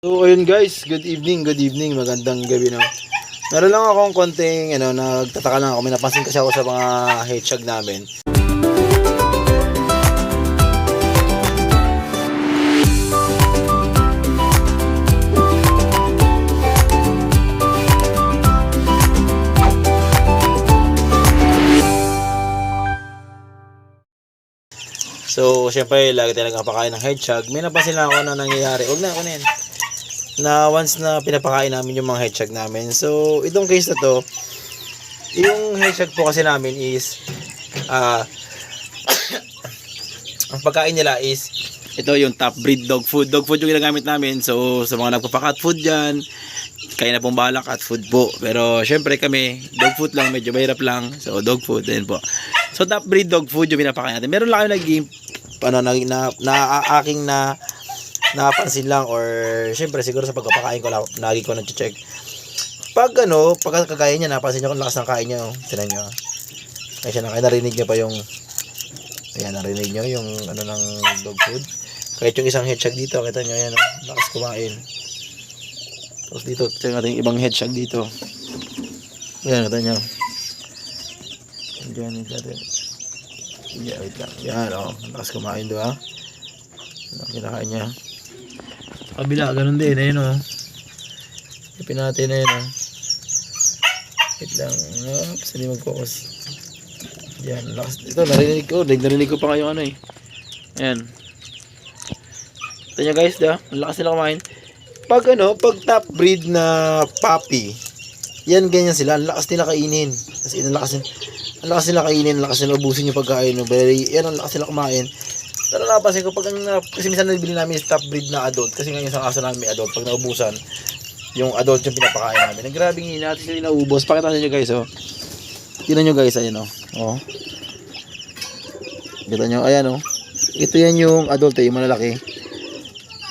So ayun guys, good evening, good evening, magandang gabi no. Meron lang akong konting ano, nagtataka lang ako, may kasi ako sa mga hedgehog namin. So, syempre, lagi tayo nagpapakain ng hedgehog. May napansin lang ako na nangyayari. Huwag na, ako na yan. Na once na pinapakain namin yung mga hedgehog namin. So, itong case na to, yung hedgehog po kasi namin is, ah, ang pagkain nila is, ito yung top breed dog food. Dog food yung ginagamit namin. So, sa mga nagpapakat food dyan, kaya na pong bahala cat food po. Pero, syempre kami, dog food lang, medyo mahirap lang. So, dog food, din po. So, top breed dog food yung pinapakain natin. Meron lang kami nag ano, na, na, na, aking na, napansin lang or syempre siguro sa pagpapakain ko lang, lagi ko na-check. Pag ano, pag kagaya niya, napansin niyo kung lakas ng kain niya, oh. Tinan niyo. ah. Kaya siya na, kaya narinig niyo pa yung, ayan, narinig niyo yung ano ng dog food. Kahit yung isang hedgehog dito, kita niyo, ayan, oh, lakas kumain. Tapos dito, tingnan natin yung ibang hedgehog dito. Ayan, kita niyo. Diyan, natin. Yeah, wait lang. Yan, oh. Lakas kumain, di ba? Ang kinakain niya. Kabila, ganun din. Ayun, oh. Ipin natin na yun, oh. Wait lang. Oops, hindi mag-focus. Yan, lakas. Ito, narinig ko. Narinig, ko pa kayo ano, eh. Ayan. Ito nyo, guys, da. Lakas nila kumain. Pag, ano, pag top breed na puppy, yan, ganyan sila. Ang lakas nila kainin. Kasi ang lakas nila. Ang lakas nila kainin, ang lakas nila ubusin yung pagkain. No? Very, yan, ang lakas nila kumain. Pero napansin ko, pag ang, kasi minsan nabili namin yung top breed na adult, kasi ngayon isang aso namin may adult, pag naubusan, yung adult yung pinapakain namin. Ang grabing hina, natin sila naubos. Pakita nyo guys, oh. Tingnan nyo guys, ayan, oh. oh. Kita nyo, ayan, oh. Ito yan yung adult, eh, yung malalaki.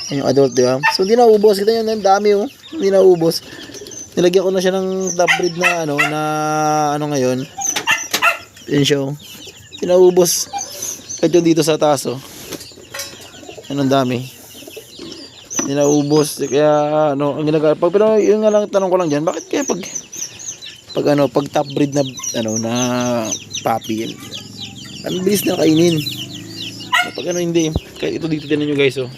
Yan yung adult, di ba? So, hindi naubos. Kita nyo, ang dami, oh. Hindi naubos. Nilagyan ko na siya ng top breed na, ano, na, ano ngayon. Yan siya, oh. Kahit yung dito sa taas, oh. Yan ang dami. Hindi naubos. Kaya, ano, ang ginagawa. Pag, pero yun nga lang, tanong ko lang dyan, bakit kaya pag, pag ano, pag top breed na, ano, na puppy, ang bilis na kainin. Pag ano, hindi. Kaya ito dito, tinan nyo guys, oh.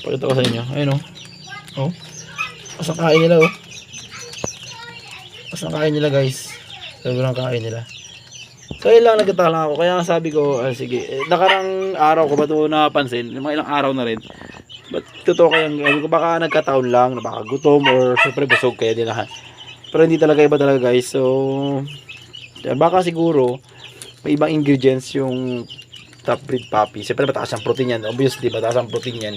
Pakita ko sa inyo. Ayun, oh. Oh. Pasang kain nila, oh. Pasang kain nila, guys. Sobrang kain nila. So yun lang nagtataka lang ako. Kaya sabi ko, ah, sige, eh, nakarang araw ko ba ito napansin? Mga ilang araw na rin. Ba't totoo kaya, sabi ko baka nagkataon lang, na baka gutom or syempre busog kaya din lahat. Pero hindi talaga iba talaga guys. So, baka siguro, may ibang ingredients yung top breed puppy. Siyempre mataas ang protein yan. Obviously, mataas ang protein yan.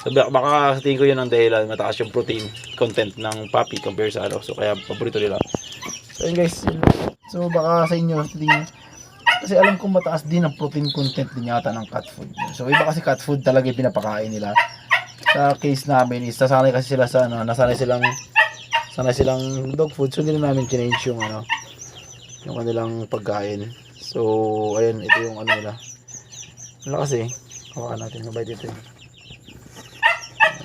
So, baka- baka sa tingin ko yun ang dahilan, mataas yung protein content ng puppy compare sa ano. So, kaya paborito nila. So, yun guys. Yun. So, baka sa inyo, tingin kasi alam kong mataas din ang protein content din yata ng cat food. So, iba kasi cat food talaga yung pinapakain nila. Sa case namin is, nasanay kasi sila sa ano, nasanay silang sanay silang dog food. So, hindi na namin change yung ano, yung kanilang pagkain. So, ayun, ito yung ano nila. Ano kasi, hawakan natin, mabait ito eh.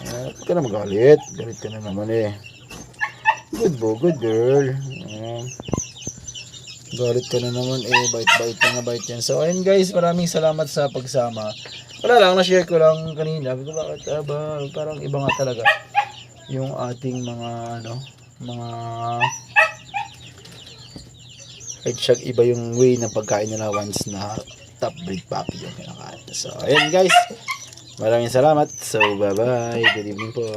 Uh, ka na magalit. Galit ka na naman eh. Good bo, good girl. Galit ka na naman eh. Bait-bait ka na bait yan. So, ayun guys, maraming salamat sa pagsama. Wala lang, na-share ko lang kanina. Sabi bakit ba, parang iba nga talaga yung ating mga ano, mga hedgehog iba yung way ng pagkain nila once na top breed puppy yung kinakain. So, ayun guys. Maraming salamat. So, bye-bye. Good evening po.